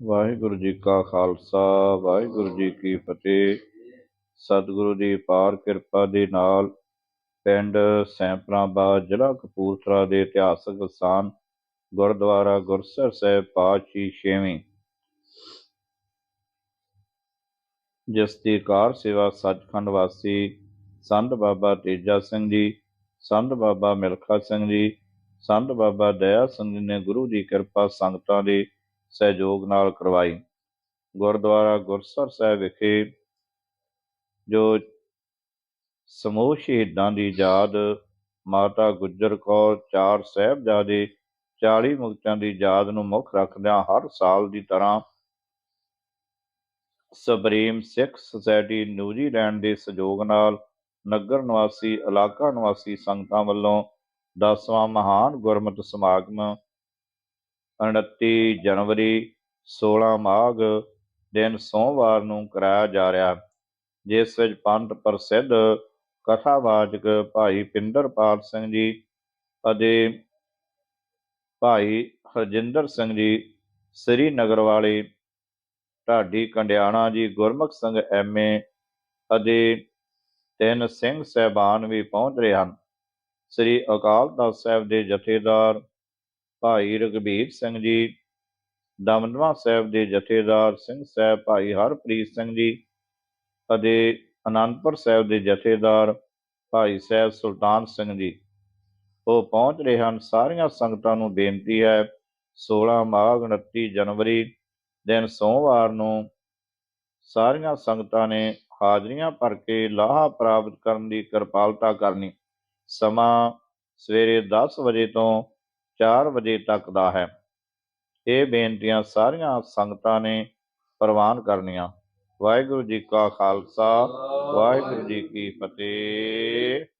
ਵਾਹਿਗੁਰੂ ਜੀ ਕਾ ਖਾਲਸਾ, ਵਾਹਿਗੁਰੂ ਜੀ ਕੀ ਫਤਿਹ। ਸਤਿਗੁਰੂ ਦੀ ਪਾਰ ਕਿਰਪਾ ਦੇ ਨਾਲ ਪਿੰਡ ਸੈਂਪਰਾਬਾਦ ਜ਼ਿਲ੍ਹਾ ਕਪੂਰਥਲਾ ਦੇ ਇਤਿਹਾਸਕ ਸਥਾਨ ਗੁਰਦੁਆਰਾ ਗੁਰਸਰ ਸਾਹਿਬ ਪਾਤਸ਼ਾਹੀ ਛੇਵੀਂ। ਜਿਸ ਦੀ ਕਾਰ ਸੇਵਾ ਸੱਚਖੰਡ ਵਾਸੀ ਸੰਤ ਬਾਬਾ ਤੇਜਾ ਸਿੰਘ ਜੀ, ਸੰਤ ਬਾਬਾ ਮਿਲਖਾ ਸਿੰਘ ਜੀ, ਸੰਤ ਬਾਬਾ ਦਇਆ ਸਿੰਘ ਜੀ ਨੇ ਗੁਰੂ ਦੀ ਕਿਰਪਾ ਸੰਗਤਾਂ ਦੇ ਸਹਿਯੋਗ ਨਾਲ ਕਰਵਾਈ। ਗੁਰਦੁਆਰਾ ਗੁਰਸਰ ਸਾਹਿਬ ਵਿਖੇ ਜੋ ਸਮੂਹ ਸ਼ਹੀਦਾਂ ਦੀ ਯਾਦ, ਮਾਤਾ ਗੁੱਜਰ ਕੌਰ ਚਾਰ ਸਾਹਿਬਜ਼ਾਦੇ 40 ਮੁਕਤਾਂ ਦੀ ਯਾਦ ਨੂੰ ਮੁੱਖ ਰੱਖਦਿਆਂ ਹਰ ਸਾਲ ਦੀ ਤਰ੍ਹਾਂ ਸੁਪਰੀਮ ਸਿੱਖ ਸੁਸਾਇਟੀ ਨਿਊਜ਼ੀਲੈਂਡ ਦੇ ਸਹਿਯੋਗ ਨਾਲ ਨਗਰ ਨਿਵਾਸੀ, ਇਲਾਕਾ ਨਿਵਾਸੀ ਸੰਗਤਾਂ ਵੱਲੋਂ 10ਵਾਂ ਮਹਾਨ ਗੁਰਮਤਿ ਸਮਾਗਮ 29 ਜਨਵਰੀ 16 ਮਾਘ ਦਿਨ ਸੋਮਵਾਰ ਨੂੰ ਕਰਾਇਆ ਜਾ ਰਿਹਾ। ਜਿਸ ਵਿੱਚ ਪੰਥ ਪ੍ਰਸਿੱਧ ਕਥਾਵਾਚਕ ਭਾਈ ਪਿੰਦਰਪਾਲ ਸਿੰਘ ਜੀ ਅਤੇ ਭਾਈ ਹਰਜਿੰਦਰ ਸਿੰਘ ਜੀ ਸ੍ਰੀ ਨਗਰ ਵਾਲੇ ਢਾਡੀ ਕੰਡਿਆਣਾ ਜੀ, ਗੁਰਮੁਖ ਸਿੰਘ ਐਮਏ ਅਤੇ ਤਿੰਨ ਸਿੰਘ ਸਹਿਬਾਨ ਵੀ ਪਹੁੰਚ ਰਹੇ ਹਨ। ਸ੍ਰੀ ਅਕਾਲ ਤਖਤ ਸਾਹਿਬ ਦੇ ਜਥੇਦਾਰ ਭਾਈ ਰਘਬੀਰ ਸਿੰਘ ਜੀ, ਦਮਦਮਾ ਸਾਹਿਬ ਦੇ ਜਥੇਦਾਰ ਸਿੰਘ ਸਾਹਿਬ, ਭਾਈ ਹਰਪ੍ਰੀਤ ਸਿੰਘ ਜੀ ਅਤੇ ਅਨੰਦਪੁਰ ਸਾਹਿਬ ਦੇ ਜਥੇਦਾਰ ਭਾਈ ਸਾਹਿਬ ਸੁਲਤਾਨ ਸਿੰਘ ਜੀ। ਉਹ ਪਹੁੰਚ ਰਹੇ ਹਨ। ਸਾਰੀਆਂ ਸੰਗਤਾਂ ਨੂੰ ਬੇਨਤੀ ਹੈ 16 ਮਾਘ 29 ਜਨਵਰੀ ਦਿਨ ਸੋਮਵਾਰ ਨੂੰ ਸਾਰੀਆਂ ਸੰਗਤਾਂ ਨੇ ਹਾਜ਼ਰੀਆਂ ਭਰ ਕੇ ਲਾਹਾ ਪ੍ਰਾਪਤ ਕਰਨ ਦੀ ਕਿਰਪਾਲਤਾ ਕਰਨੀ। ਸਮਾਂ ਸਵੇਰੇ 10 ਵਜੇ ਤੋਂ 4 ਵਜੇ ਤੱਕ ਦਾ ਹੈ। ਇਹ ਬੇਨਤੀਆਂ ਸਾਰੀਆਂ ਸੰਗਤਾਂ ਨੇ ਪ੍ਰਵਾਨ ਕਰਨੀਆਂ। ਵਾਹਿਗੁਰੂ ਜੀ ਕਾ ਖਾਲਸਾ, ਵਾਹਿਗੁਰੂ ਜੀ ਕੀ ਫਤਿਹ।